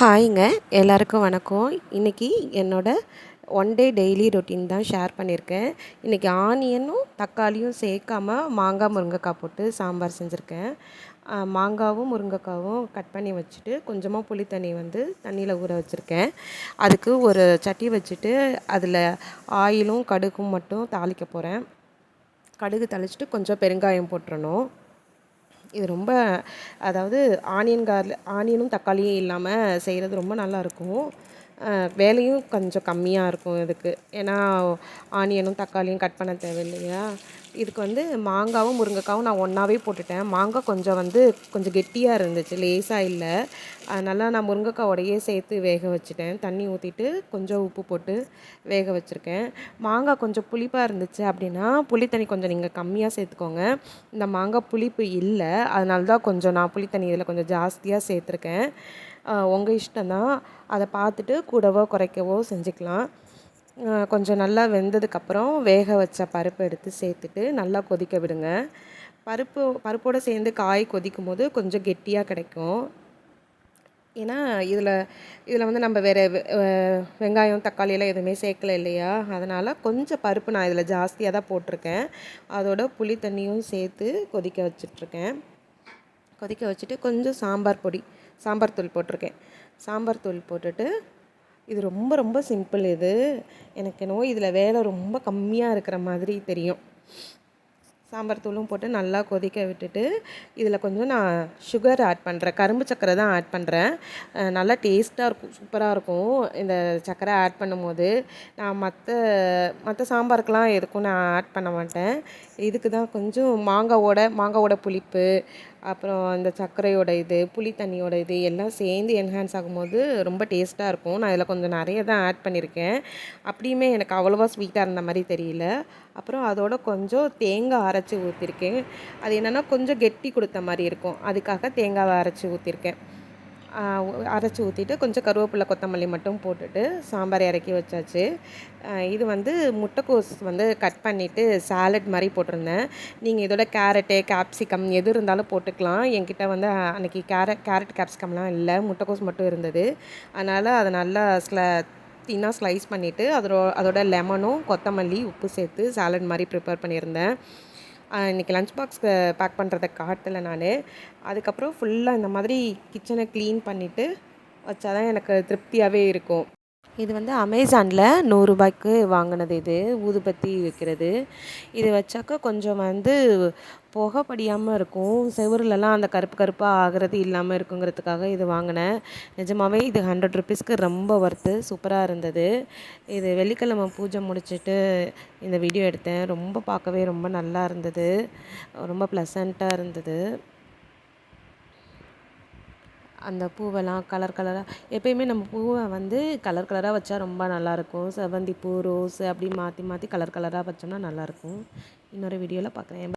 ஹாய்ங்க எல்லாருக்கும் வணக்கம். இன்றைக்கி என்னோடய ஒன் டே டெய்லி ரொட்டீன் தான் ஷேர் பண்ணியிருக்கேன். இன்றைக்கி ஆனியனும் தக்காளியும் சேர்க்காம மாங்காய் முருங்கைக்காய் போட்டு சாம்பார் செஞ்சுருக்கேன். மாங்காவும் முருங்கைக்காவும் கட் பண்ணி வச்சுட்டு கொஞ்சமாக புளி தண்ணி வந்து தண்ணியில் ஊற வச்சுருக்கேன். அதுக்கு ஒரு சட்டி வச்சுட்டு அதில் ஆயிலும் கடுகும் மட்டும் தாளிக்க போகிறேன் கடுகு தாளிச்சிட்டு கொஞ்சம் பெருங்காயம் போட்டுறணும். இது ரொம்ப அதாவது ஆனியன் கார்லி ஆனியனும் தக்காளியும் இல்லாமல் செய்கிறது ரொம்ப நல்லாயிருக்கும் வேலையும் கொஞ்சம் கம்மியாக இருக்கும் இதுக்கு. ஏன்னா ஆனியனும் தக்காளியும் கட் பண்ண தேவையில்லையா? இதுக்கு வந்து மாங்காவும் முருங்கைக்காவும் நான் ஒன்றாவே போட்டுட்டேன். மாங்காய் கொஞ்சம் வந்து கொஞ்சம் கெட்டியாக இருந்துச்சு லேசாக இல்லை. அதனால் நான் முருங்கைக்காவோடையே சேர்த்து வேக வச்சுட்டேன். தண்ணி ஊற்றிட்டு கொஞ்சம் உப்பு போட்டு வேக வச்சுருக்கேன். மாங்காய் கொஞ்சம் புளிப்பாக இருந்துச்சு அப்படின்னா புளித்தண்ணி கொஞ்சம் நீங்கள் கம்மியாக சேர்த்துக்கோங்க. இந்த மாங்காய் புளிப்பு இல்லை அதனால தான் கொஞ்சம் நான் புளித்தண்ணி இதில் கொஞ்சம் ஜாஸ்தியாக சேர்த்துருக்கேன். உங்கள் இஷ்டம்தான் அதை பார்த்துட்டு கூடவோ குறைக்கவோ செஞ்சுக்கலாம். கொஞ்சம் நல்லா வெந்ததுக்கப்புறம் வேக வச்ச பருப்பு எடுத்து சேர்த்துட்டு நல்லா கொதிக்க விடுங்க. பருப்பு பருப்போடு சேர்ந்து காய் கொதிக்கும் போது கொஞ்சம் கெட்டியாக கிடைக்கும். ஏன்னா இதில் இதில் வந்து நம்ம வேறு வெங்காயம் தக்காளி எல்லாம் எதுவுமே சேர்க்கல இல்லையா? அதனால் கொஞ்சம் பருப்பு நான் இதில் ஜாஸ்தியாக தான் போட்டிருக்கேன். அதோட புளி தண்ணியும் சேர்த்து கொதிக்க வச்சிட்ருக்கேன் கொதிக்க வச்சுட்டு கொஞ்சம் சாம்பார் பொடி சாம்பார் தூள் போட்டிருக்கேன். சாம்பார் தூள் போட்டுட்டு இது ரொம்ப ரொம்ப சிம்பிள் இது. எனக்கு என்னவோ இதில் வேலை ரொம்ப கம்மியாக இருக்கிற மாதிரி தெரியும். சாம்பார் தூளும் போட்டு நல்லா கொதிக்க விட்டுட்டு இதில் கொஞ்சம் நான் சுகர் ஆட் பண்ணுறேன் கரும்பு சக்கரை தான் ஆட் பண்ணுறேன் நல்லா டேஸ்ட்டாக இருக்கும் சூப்பராக இருக்கும். இந்த சக்கரை ஆட் பண்ணும்போது நான் மற்ற மற்ற சாம்பாருக்கெலாம் எதுக்கும் நான் ஆட் பண்ண மாட்டேன். இதுக்கு தான் கொஞ்சம் மாங்காவோட மாங்காவோட புளிப்பு அப்புறம் இந்த சர்க்கரையோட இது புளி தண்ணியோட இது எல்லாம் சேர்ந்து என்ஹான்ஸ் ஆகும்போது ரொம்ப டேஸ்ட்டாக இருக்கும். நான் இதில் கொஞ்சம் நிறைய தான் ஆட் பண்ணியிருக்கேன் அப்படியுமே எனக்கு அவ்வளோவா ஸ்வீட்டாக இருந்த மாதிரி தெரியல. அப்புறம் அதோட கொஞ்சம் தேங்காய் அரைச்சி ஊற்றிருக்கேன் அது என்னென்னா கொஞ்சம் கெட்டி கொடுத்த மாதிரி இருக்கும். அதுக்காக தேங்காவை அரைச்சி ஊற்றிருக்கேன் அரைச்சி ஊற்றிட்டு கொஞ்சம் கருவேப்பிலை கொத்தமல்லி மட்டும் போட்டுட்டு சாம்பார் இறக்கி வச்சாச்சு. இது வந்து முட்டைக்கோஸ் வந்து கட் பண்ணிவிட்டு சாலட் மாதிரி போட்டிருந்தேன். நீங்கள் இதோட கேரட்டு கேப்சிகம் எது இருந்தாலும் போட்டுக்கலாம். என்கிட்ட வந்து அன்றைக்கி கேரட் கேரட் கேப்சிகம்லாம் இல்லை. முட்டைக்கோஸ் மட்டும் இருந்தது. அதனால் அதை நல்லா ஸ்ல தின்னாக ஸ்லைஸ் பண்ணிவிட்டு அதோட அதோட லெமனும் கொத்தமல்லி உப்பு சேர்த்து சாலட் மாதிரி ப்ரிப்பேர் பண்ணியிருந்தேன். இன்றைக்கி லஞ்ச் பாக்ஸ் பேக் பண்ணுறத காட்டலை நான். அதுக்கப்புறம் ஃபுல்லாக இந்த மாதிரி கிச்சனை க்ளீன் பண்ணிவிட்டு வச்சா தான் எனக்கு திருப்தியாகவே இருக்கும். இது வந்து அமேசானில் நூறுரூபாய்க்கு வாங்கினது இது ஊதுபத்தி வைக்கிறது. இது வச்சாக்கா கொஞ்சம் வந்து புகை படியாமல் இருக்கும். செவருலலாம் அந்த கருப்பு கருப்பாக ஆகிறது இல்லாமல் இருக்குங்கிறதுக்காக இது வாங்கினேன். நிஜமாகவே இது ஹண்ட்ரட் ருபீஸ்க்கு ரொம்ப ஒர்த்து சூப்பராக இருந்தது. இது வெள்ளிக்கிழமை பூஜை முடிச்சுட்டு இந்த வீடியோ எடுத்தேன். ரொம்ப பார்க்கவே ரொம்ப நல்லா இருந்தது. ரொம்ப ப்ளசண்ட்டாக இருந்தது. அந்த பூவெல்லாம் கலர் கலராக எப்பயுமே நம்ம பூவை வந்து கலர் கலராக வச்சா ரொம்ப நல்லாயிருக்கும். செவ்வந்தி பூ ரோஸு அப்படி மாற்றி மாற்றி கலர் கலராக வச்சோம்னா நல்லாயிருக்கும். இன்னொரு வீடியோவில் பார்க்குறேன்